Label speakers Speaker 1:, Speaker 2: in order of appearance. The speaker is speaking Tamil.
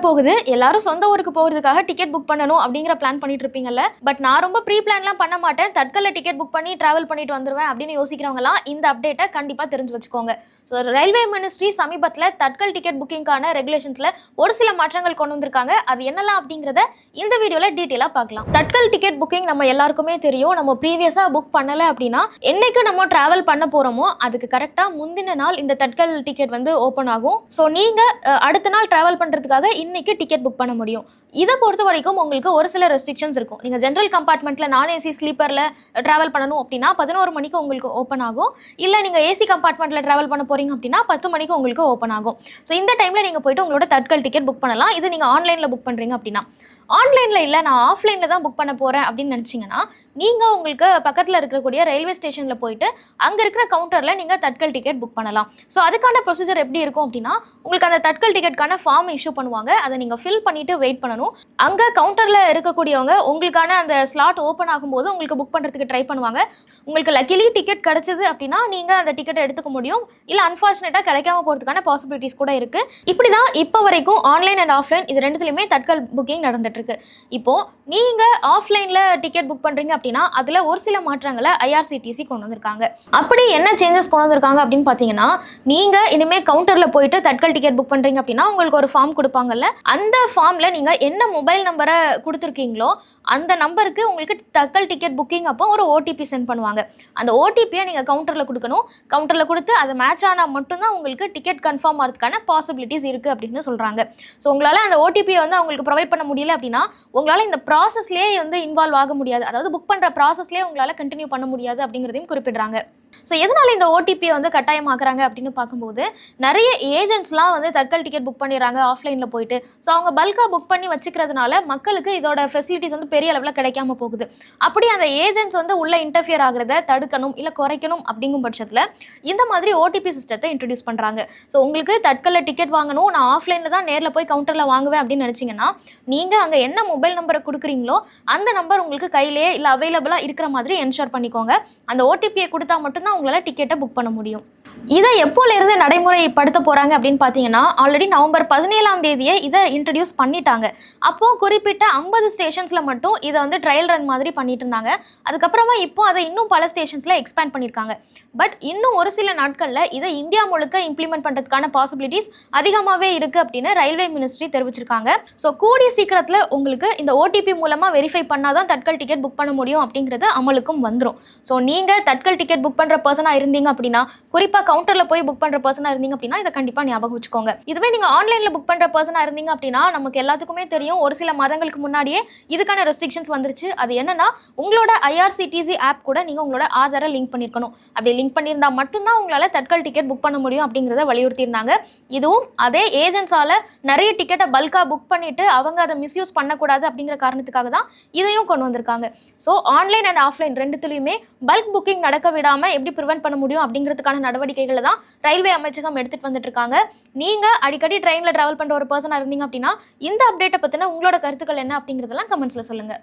Speaker 1: வரப்போகுது எல்லாரும் சொந்த ஊருக்கு போகிறதுக்காக டிக்கெட் புக் பண்ணணும் அப்படிங்கிற பிளான் பண்ணிட்டு இருப்பீங்கல்ல. பட் நான் ரொம்ப ப்ரீ பிளான்லாம் பண்ண மாட்டேன். தட்கல்ல டிக்கெட் புக் பண்ணி டிராவல் பண்ணிட்டு வந்துருவேன் அப்படின்னு யோசிக்கிறவங்கலாம் இந்த அப்டேட்டை கண்டிப்பாக தெரிஞ்சு வச்சுக்கோங்க. ஸோ ரயில்வே மினிஸ்ட்ரி சமீபத்தில் தட்கல் டிக்கெட் புக்கிங்கான ரெகுலேஷன்ஸில் ஒரு சில மாற்றங்கள் கொண்டு வந்திருக்காங்க. அது என்னலாம் அப்படிங்கிறத இந்த வீடியோவில் டீட்டெயிலாக பார்க்கலாம். தட்கல் டிக்கெட் புக்கிங் நம்ம எல்லாருக்குமே தெரியும். நம்ம ப்ரீவியஸாக புக் பண்ணலை அப்படின்னா என்னைக்கு நம்ம டிராவல் பண்ண போகிறோமோ அதுக்கு கரெக்டாக முந்தின நாள் இந்த தட்கல் டிக்கெட் வந்து ஓப்பன் ஆகும். ஸோ நீங்கள் அடுத்த நாள் டிராவல் பண்ணுறதுக்காக இன்றைக்கி டிக்கெட் புக் பண்ண முடியும். இதை பொறுத்த வரைக்கும் உங்களுக்கு ஒரு சில ரெஸ்ட்ரிக்ஷன்ஸ் இருக்கும். நீங்கள் ஜென்ரல் கம்பார்ட்மெண்ட்டில் நான் ஏசி ஸ்லீப்பரில் ட்ராவல் பண்ணணும் அப்படின்னா பதினோரு மணிக்கு உங்களுக்கு ஓப்பன் ஆகும். இல்லை நீங்கள் ஏசி கம்பார்ட்மெண்ட்டில் ட்ராவல் பண்ண போகிறீங்க அப்படின்னா பத்து மணிக்கு உங்களுக்கு ஓப்பன் ஆகும். ஸோ இந்த டைமில் நீங்கள் போயிட்டு உங்களோட தட்கல் டிக்கெட் புக் பண்ணலாம். இது நீங்கள் ஆன்லைனில் புக் பண்ணுறீங்க அப்படின்னா. ஆன்லைனில் இல்லை நான் ஆஃப்லைனில் தான் புக் பண்ண போகிறேன் அப்படின்னு நினச்சிங்கன்னா நீங்கள் உங்களுக்கு பக்கத்தில் இருக்கக்கூடிய ரயில்வே ஸ்டேஷனில் போயிட்டு அங்கே இருக்கிற கவுண்டரில் நீங்கள் தட்கல் டிக்கெட் புக் பண்ணலாம். ஸோ அதுக்கான ப்ரொசீஜர் எப்படி இருக்கும் அப்படின்னா உங்களுக்கு அந்த தட்கல் டிக்கெட்டுக்கான ஃபார்ம் இஷ்யூ பண்ணுவாங்க. அதை நீங்கள் ஃபில் பண்ணிவிட்டு வெயிட் பண்ணணும். அங்கே கவுண்டரில் இருக்கக்கூடியவங்க உங்களுக்கான அந்த ஸ்லாட் ஓப்பன் ஆகும்போது உங்களுக்கு புக் பண்ணுறதுக்கு ட்ரை பண்ணுவாங்க. உங்களுக்கு லக்கிலி டிக்கெட் கிடச்சிது அப்படின்னா நீங்கள் அந்த டிக்கெட்டை எடுத்துக்க முடியும். இல்லை அன்ஃபார்ச்சுனேட்டாக கிடைக்காம போகிறதுக்கான பாசிபிலிட்டிஸ் கூட இருக்குது இப்படி தான் இப்போ வரைக்கும் ஆன்லைன் அண்ட் ஆஃப்லைன் இது ரெண்டுத்துலையுமே தட்கல் புக்கிங் நடந்துட்டுருக்கு இப்போது நீங்கள் ஆஃப்லைனில் டிக்கெட் புக் பண்ணுறீங்க அப்படின்னா அதில் ஒரு சில மாற்றங்களை ஐஆர்சிடிசி கொண்டு வந்திருக்காங்க. அப்படி என்ன சேஞ்சஸ் கொண்டு வந்திருக்காங்க அப்படின்னு பார்த்தீங்கன்னா நீங்கள் இனிமேல் கவுண்டரில் போயிட்டு தட்கல் டிக்கெட் புக் பண்ணுறீங்க அப்படின்னா உங்களுக்கு ஒரு ஃபார்ம் கொடுப்பாங்கல்ல அந்த ஃபார்மில் நீங்கள் என்ன மொபைல் நம்பரை கொடுத்துருக்கீங்களோ அந்த நம்பருக்கு உங்களுக்கு தட்கல் டிக்கெட் புக்கிங் அப்போ ஒரு ஓடிபி சென்ட் பண்ணுவாங்க. அந்த ஓடிபியை நீங்கள் கவுண்டரில் கொடுக்கணும். கவுண்டரில் கொடுத்து அது மேட்ச் ஆனால் மட்டும்தான் உங்களுக்கு டிக்கெட் கன்ஃபார்ம் ஆகிறதுக்கான பாசிபிலிட்டிஸ் இருக்குது அப்படின்னு சொல்கிறாங்க ஸோ உங்களால் அந்த ஓடிபியை வந்து அவங்களுக்கு ப்ரொவைட் பண்ண முடியல அப்படின்னா உங்களால் இந்த ப்ராசஸ்லேயே வந்து இன்வால்வ் ஆக முடியாது. அதாவது புக் பண்ணுற ப்ராசஸ்லேயே உங்களால் கண்டினியூ பண்ண முடியாது அப்படிங்கிறதையும் குறிப்பிடுறாங்க. ஸோ எதனால இந்த ஓடிபியை வந்து கட்டாயமாக்குறாங்க அப்படின்னு பார்க்கும்போது நிறைய ஏஜென்ட்ஸ்லாம் வந்து தட்கல் டிக்கெட் புக் பண்ணிடுறாங்க ஆஃப்லைனில் போயிட்டு. ஸோ அவங்க பல்காக புக் பண்ணி வச்சுக்கிறதுனால மக்களுக்கு இதோட ஃபெசிலிட்டிஸ் வந்து பெரிய அளவில் கிடைக்காம போகுது. அப்படி அந்த ஏஜென்ட்ஸ் வந்து உள்ளே இன்டர்ஃபியர் ஆகிறத தடுக்கணும் இல்லை குறைக்கணும் அப்படிங்கும் பட்சத்தில் இந்த மாதிரி ஓடிபி சிஸ்டத்தை இன்ட்ரடியூஸ் பண்ணுறாங்க ஸோ உங்களுக்கு தட்கல்ல டிக்கெட் வாங்கணும் நான் ஆஃப்லைனில் தான் நேரில் போய் கவுண்டரில் வாங்குவேன் அப்படின்னு நினச்சிங்கன்னா நீங்கள் அங்கே என்ன மொபைல் நம்பரை கொடுக்குறீங்களோ அந்த நம்பர் உங்களுக்கு கையிலேயே இல்லை அவைலபிளாக இருக்கிற மாதிரி என்ஷோர் பண்ணிக்கோங்க. அந்த ஓடிபியை கொடுத்தா மட்டும் மட்டும்தான் உங்களால் டிக்கெட்டை புக் பண்ண முடியும். இதை எப்போலேருந்து நடைமுறைப்படுத்த போகிறாங்க அப்படின்னு பார்த்தீங்கன்னா ஆல்ரெடி நவம்பர் பதினேழாம் தேதியே இதை இன்ட்ரடியூஸ் பண்ணிட்டாங்க. அப்போது குறிப்பிட்ட ஐம்பது ஸ்டேஷன்ஸில் மட்டும் இதை வந்து ட்ரையல் ரன் மாதிரி பண்ணிட்டு இருந்தாங்க. அதுக்கப்புறமா இப்போ அதை இன்னும் பல ஸ்டேஷன்ஸில் எக்ஸ்பேண்ட் பண்ணியிருக்காங்க பட் இன்னும் ஒரு சில நாட்களில் இதை இந்தியா முழுக்க இம்ப்ளிமெண்ட் பண்ணுறதுக்கான பாசிபிலிட்டிஸ் அதிகமாகவே இருக்குது அப்படின்னு ரயில்வே மினிஸ்ட்ரி தெரிவிச்சிருக்காங்க. ஸோ கூடிய சீக்கிரத்தில் உங்களுக்கு இந்த ஓடிபி மூலமாக வெரிஃபை பண்ணால் தான் தட்கல் டிக்கெட் புக் பண்ண முடியும் அப்படிங்கிறது அமலுக்கும் வந்துடும் ஸோ நீங்கள் தட்கல் டிக்கெட் புக் பண்ணுற பர்சனாக இருந்தீங்க அப்படின்னா குறிப்பாக கவுண்டரில் போய் புக் பண்ணுற பர்சனாக இருந்தீங்க அப்படின்னா இதை கண்டிப்பாக ஞாபகம் வச்சுக்கோங்க. இதுவே நீங்கள் ஆன்லைனில் புக் பண்ணுற பர்சனாக இருந்தீங்க அப்படின்னா நமக்கு எல்லாத்துக்குமே தெரியும். ஒரு சில மாதங்களுக்கு முன்னாடியே இதுக்கான ரெஸ்ட்ரிக்ஷன்ஸ் வந்துருச்சு. அது என்னன்னா உங்களோட ஐஆர்சிடிசி ஆப் கூட நீங்கள் உங்களோட ஆதாரை லிங்க் பண்ணியிருக்கணும் அப்படி லிங்க் பண்ணியிருந்தா மட்டும்தான் உங்களால் தட்கல் டிக்கெட் புக் பண்ண முடியும் அப்படிங்கிறத வலியுறுத்தியிருந்தாங்க. இதுவும் அதே ஏஜென்ட்ஸால நிறைய டிக்கெட்டை பல்காக புக் பண்ணிட்டு அவங்க அதை மிஸ்யூஸ் பண்ணக்கூடாது அப்படிங்கிற காரணத்துக்காக தான் இதையும் கொண்டு வந்திருக்காங்க. ஸோ ஆன்லைன் அண்ட் ஆஃப்லைன் ரெண்டுத்துலையுமே பல்க் புக்கிங் நடக்க விடாமல் எப்படி ப்ரிவென்ட் பண்ண முடியும் அப்படிங்கிறதுக்கான நடவடிக்கை நடவடிக்கைகளை தான் ரயில்வே அமைச்சகம் எடுத்துகிட்டு வந்துட்டு இருக்காங்க. நீங்கள் அடிக்கடி ட்ரெயினில் ட்ராவல் பண்ணுற ஒரு பர்சனாக இருந்தீங்க அப்படின்னா இந்த அப்டேட்டை பற்றின உங்களோட கருத்துக்கள் என்ன அப்படிங்கிறதெல்லாம் கமெண்ட்ஸில் சொல்லுங்கள்